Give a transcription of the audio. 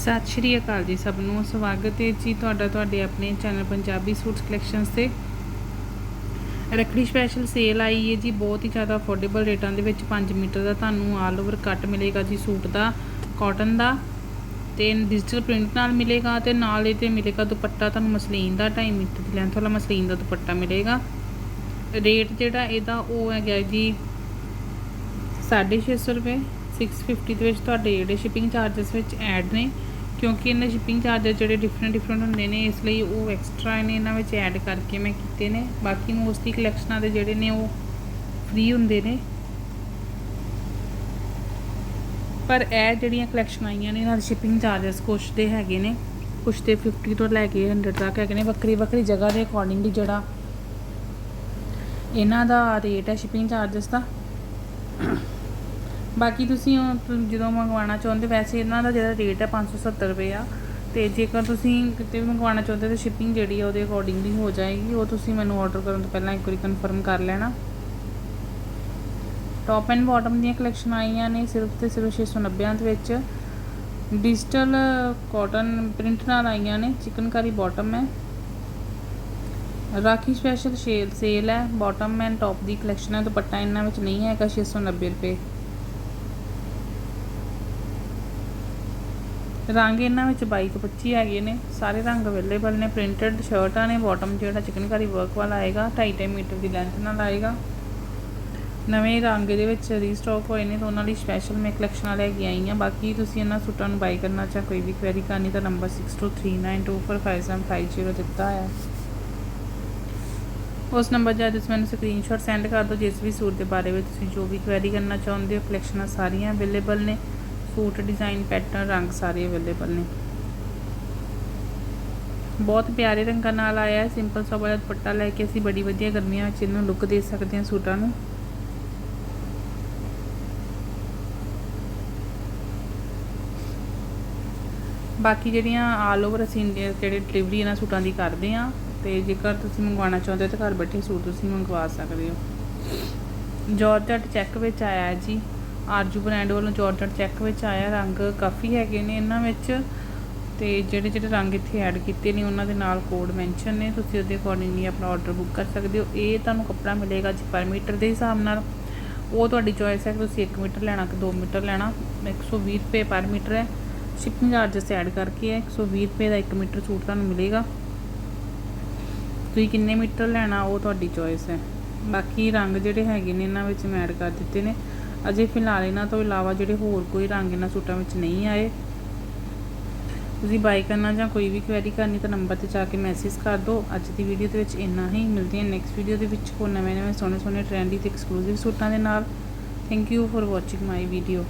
ਸਤਿ ਸ਼੍ਰੀ ਅਕਾਲ ਜੀ ਸਭ ਨੂੰ। ਸਵਾਗਤ ਹੈ ਜੀ ਤੁਹਾਡਾ ਤੁਹਾਡੇ ਆਪਣੇ ਚੈਨਲ ਪੰਜਾਬੀ ਸੂਟਸ ਕਲੈਕਸ਼ਨਸ ਤੇ। ਰੱਖੜੀ ਸਪੈਸ਼ਲ ਸੇਲ ਆਈ ਹੈ ਜੀ, ਬਹੁਤ ਹੀ ਜ਼ਿਆਦਾ ਅਫੋਰਡੇਬਲ ਰੇਟਾਂ ਦੇ ਵਿੱਚ 5 ਮੀਟਰ ਦਾ ਤੁਹਾਨੂੰ ਆਲ ਓਵਰ ਕੱਟ ਮਿਲੇਗਾ ਜੀ ਸੂਟ ਦਾ ਕਾਟਨ ਦਾ। ਤੇ ਡਿਜੀਟਲ ਪ੍ਰਿੰਟ ਨਾਲ ਮਿਲੇਗਾ ਤੇ ਨਾਲ ਇਹ ਤੇ ਮਿਲੇਗਾ ਦੁਪੱਟਾ ਤੁਹਾਨੂੰ ਮਸਲੀਨ ਦਾ 2.5 ਮੀਟਰ ਦੀ ਲੈਂਥ ਵਾਲਾ ਮਸਲੀਨ ਦਾ ਦੁਪੱਟਾ ਮਿਲੇਗਾ। ਰੇਟ ਜਿਹੜਾ ਇਹਦਾ ਉਹ ਹੈਗਾ ਜੀ 650 ਰੁਪਏ। 650 ਦੇ ਵਿੱਚ ਤੁਹਾਡੇ ਜਿਹੜੇ ਸ਼ਿਪਿੰਗ ਚਾਰजेस ਵਿੱਚ ਐਡ ਨੇ, ਕਿਉਂਕਿ ਇਹਨਾਂ ਸ਼ਿਪਿੰਗ ਚਾਰਜਸ ਜਿਹੜੇ ਡਿਫਰੈਂਟ ਡਿਫਰੈਂਟ ਹੁੰਦੇ ਨੇ, ਇਸ ਲਈ ਉਹ ਐਕਸਟਰਾ ਨੇ ਇਹਨਾਂ ਵਿੱਚ ਐਡ ਕਰਕੇ ਮੈਂ ਕੀਤੇ ਨੇ। ਬਾਕੀ ਮੋਸਟਲੀ ਕਲੈਕਸ਼ਨਾਂ ਦੇ ਜਿਹੜੇ ਨੇ ਉਹ ਫ੍ਰੀ ਹੁੰਦੇ ਨੇ। ਪਰ ਇਹ ਜਿਹੜੀਆਂ ਕਲੈਕਸ਼ਨ ਆਈਆਂ ਨੇ ਇਹਨਾਂ ਦੇ ਸ਼ਿਪਿੰਗ ਚਾਰजेस ਕੁਛ ਦੇ ਹੈਗੇ ਨੇ। ਕੁਛ ਤੇ 50 ਤੋਂ ਲੈ ਕੇ 100 ਤੱਕ ਹੈਗੇ ਨੇ। ਵੱਖਰੀ ਵੱਖਰੀ ਜਗ੍ਹਾ ਦੇ ਅਕੋਰਡਿੰਗਲੀ ਜਿਹੜਾ ਇਹਨਾਂ ਦਾ ਰੇਟ ਹੈ ਸ਼ਿਪਿੰਗ ਚਾਰजेस ਦਾ। ਬਾਕੀ ਤੁਸੀਂ ਉਹ ਜਦੋਂ ਮੰਗਵਾਉਣਾ ਚਾਹੁੰਦੇ, ਵੈਸੇ ਇਹਨਾਂ ਦਾ ਜਿਹੜਾ ਰੇਟ ਹੈ 570 ਰੁਪਏ ਆ। ਤੇ ਜੇਕਰ ਤੁਸੀਂ ਕਿਤੇ ਵੀ ਮੰਗਵਾਉਣਾ ਚਾਹੁੰਦੇ ਤਾਂ ਸ਼ਿਪਿੰਗ ਜਿਹੜੀ ਆ ਉਹਦੇ ਅਕੋਰਡਿੰਗਲੀ ਹੋ ਜਾਏਗੀ। ਉਹ ਤੁਸੀਂ ਮੈਨੂੰ ਆਰਡਰ ਕਰਨ ਤੋਂ ਪਹਿਲਾਂ ਇੱਕ ਵਾਰੀ ਕਨਫਰਮ ਕਰ ਲੈਣਾ। ਟੌਪ ਐਂਡ ਬਾਟਮ ਦੀਆਂ ਕਲੈਕਸ਼ਨ ਆਈਆਂ ਨੇ ਸਿਰਫ ਤੇ ਸਿਰਫ 690 ਦੇ ਵਿੱਚ। ਡਿਜੀਟਲ ਕਾਟਨ ਪ੍ਰਿੰਟ ਨਾਲ ਆਈਆਂ ਨੇ, ਚਿਕਨਕਾਰੀ ਬਾਟਮ ਹੈ। ਰਾਖੀ ਸਪੈਸ਼ਲ ਸ਼ੇਲ ਸੇਲ ਹੈ। ਬਾਟਮ ਐਂਡ ਟੌਪ ਦੀ ਕਲੈਕਸ਼ਨ ਹੈ। ਦੁਪੱਟਾ ਇਹਨਾਂ ਵਿੱਚ ਨਹੀਂ ਹੈਗਾ 690 ਰੁਪਏ। ਰੰਗ ਇਹਨਾਂ ਵਿੱਚ 22 ਤੋਂ 25 ਹੈਗੇ ਨੇ। ਸਾਰੇ ਰੰਗ ਅਵੇਲੇਬਲ ਨੇ। ਪ੍ਰਿੰਟਡ ਸ਼ਰਟਾਂ ਨੇ ਬਾਟਮ ਜਿਹੜਾ ਚਿਕਨਕਾਰੀ ਵਰਕ ਵਾਲਾ ਆਏਗਾ 2.5 ਮੀਟਰ ਦੀ ਲੈਂਥ ਨਾਲ ਆਏਗਾ। ਨਵੇਂ ਰੰਗ ਦੇ ਵਿੱਚ ਰੀਸਟਾਕ ਹੋਏ ਨੇ, ਤਾਂ ਉਹਨਾਂ ਲਈ ਸਪੈਸ਼ਲ ਮੈਂ ਕਲੈਕਸ਼ਨਾਂ ਲੈ ਕੇ ਆਈ ਹਾਂ। ਬਾਕੀ ਤੁਸੀਂ ਇਹਨਾਂ ਸੂਟਾਂ ਨੂੰ ਬਾਈ ਕਰਨਾ ਚਾਹ ਕੋਈ ਵੀ ਕੁਐਰੀ ਕਰਨੀ, ਤਾਂ ਨੰਬਰ 6239245750 ਦਿੱਤਾ ਹੈ। ਉਸ ਨੰਬਰ 'ਤੇ ਤੁਸੀਂ ਮੈਨੂੰ ਸਕਰੀਨਸ਼ਾਟ ਸੈਂਡ ਕਰ ਦਿਓ। ਜਿਸ ਵੀ ਸੂਟ ਦੇ ਬਾਰੇ ਵਿੱਚ ਤੁਸੀਂ ਜੋ ਵੀ ਕੁਐਰੀ ਕਰਨਾ ਚਾਹੁੰਦੇ ਹੋ ਕਲੈਕਸ਼ਨਾਂ ਸਾਰੀਆਂ ਅਵੇਲੇਬਲ ਨੇ। ਸੂਟ ਡਿਜ਼ਾਈਨ ਪੈਟਰਨ ਰੰਗ ਸਾਰੇ ਅਵੇਲੇਬਲ ਨੇ। ਬਹੁਤ ਪਿਆਰੇ ਰੰਗਾਂ ਨਾਲ ਆਇਆ ਹੈ ਸਿੰਪਲ ਸੋਬਰ ਦੁਪੱਟਾ ਲੈ ਕੇ ਅਸੀਂ ਬੜੀ ਵਧੀਆ ਗਰਮੀਆਂ ਵਿੱਚ ਇਹਨੂੰ ਲੁੱਕ ਦੇ ਸਕਦੇ ਹਾਂ ਸੂਟਾਂ ਨੂੰ। ਬਾਕੀ ਜਿਹੜੀਆਂ ਆਲ ਓਵਰ ਅਸੀਂ ਜਿਹੜੇ ਡਿਲੀਵਰੀ ਇਹਨਾਂ ਸੂਟਾਂ ਦੀ ਕਰਦੇ ਆ ਤੇ ਜੇਕਰ ਤੁਸੀਂ ਮੰਗਵਾਉਣਾ ਚਾਹੁੰਦੇ ਹੋ ਤਾਂ ਘਰ ਬੈਠੇ ਸੂਟ ਤੁਸੀਂ ਮੰਗਵਾ ਸਕਦੇ ਹੋ। ਜਾਰਜਟ ਚੈੱਕ ਵਿੱਚ ਆਇਆ ਜੀ। ਆਰਜੂ ਬ੍ਰਾਂਡ ਵੱਲੋਂ ਜਾਰਜਟ ਚੈੱਕ ਵਿੱਚ ਆਇਆ, ਰੰਗ ਕਾਫੀ ਹੈਗੇ ਨੇ ਇਹਨਾਂ ਵਿੱਚ ਤੇ ਜਿਹੜੇ ਜਿਹੜੇ ਰੰਗ ਇੱਥੇ ਐਡ ਕੀਤੇ ਨੇ, ਉਹਨਾਂ ਦੇ ਨਾਲ ਕੋਡ ਮੈਂਸ਼ਨ ਨੇ, ਤੁਸੀਂ ਉਹਦੇ ਅਕੋਰਡਿੰਗਲੀ ਆਪਣਾ ਆਰਡਰ ਬੁੱਕ ਕਰ ਸਕਦੇ ਹੋ। ਇਹ ਤੁਹਾਨੂੰ ਕੱਪੜਾ ਮਿਲੇਗਾ ਜੀ ਪਰ ਮੀਟਰ ਦੇ ਹਿਸਾਬ ਨਾਲ। ਉਹ ਤੁਹਾਡੀ ਚੋਇਸ ਹੈ ਕਿ ਤੁਸੀਂ 1 ਮੀਟਰ ਲੈਣਾ ਕਿ 2 ਮੀਟਰ ਲੈਣਾ। 120 ਰੁਪਏ ਪਰ ਮੀਟਰ ਹੈ। ਸ਼ਿਪਿੰਗ ਚਾਰजेस ਐਡ ਕਰਕੇ ਹੈ। 120 ਰੁਪਏ ਦਾ 1 ਮੀਟਰ ਸੂਟ ਤੁਹਾਨੂੰ ਮਿਲੇਗਾ। ਤੁਸੀਂ ਕਿੰਨੇ ਮੀਟਰ ਲੈਣਾ, ਉਹ ਤੁਹਾਡੀ ਚੋਇਸ ਹੈ। ਬਾਕੀ ਰੰਗ ਜਿਹੜੇ ਹੈਗੇ ਨੇ, ਇਹਨਾਂ ਵਿੱਚ ਮੈਂ ਐਡ ਕਰ ਦਿੱਤੇ ਨੇ। ਅਜੇ ਫਿਲਹਾਲ ਇਹਨਾਂ ਤੋਂ ਇਲਾਵਾ ਜਿਹੜੇ ਹੋਰ ਕੋਈ ਰੰਗ ਇਹਨਾਂ ਸੂਟਾਂ ਵਿੱਚ ਨਹੀਂ ਆਏ। ਤੁਸੀਂ ਬਾਈ ਕਰਨਾ ਜਾਂ ਕੋਈ ਵੀ ਕੁਐਰੀ ਕਰਨੀ ਤਾਂ ਨੰਬਰ ਤੇ ਜਾ ਕੇ ਮੈਸੇਜ ਕਰ ਦਿਓ। ਅੱਜ ਦੀ ਵੀਡੀਓ ਦੇ ਵਿੱਚ ਇੰਨਾ ਹੀ। ਮਿਲਦੇ ਹਾਂ ਨੈਕਸਟ ਵੀਡੀਓ ਦੇ ਵਿੱਚ ਹੋਰ ਨਵੇਂ ਨਵੇਂ ਸੋਹਣੇ ਸੋਹਣੇ ਟ੍ਰੈਂਡੀ ਤੇ ਐਕਸਕਲੂਸਿਵ ਸੂਟਾਂ ਦੇ ਨਾਲ। Thank you for watching my video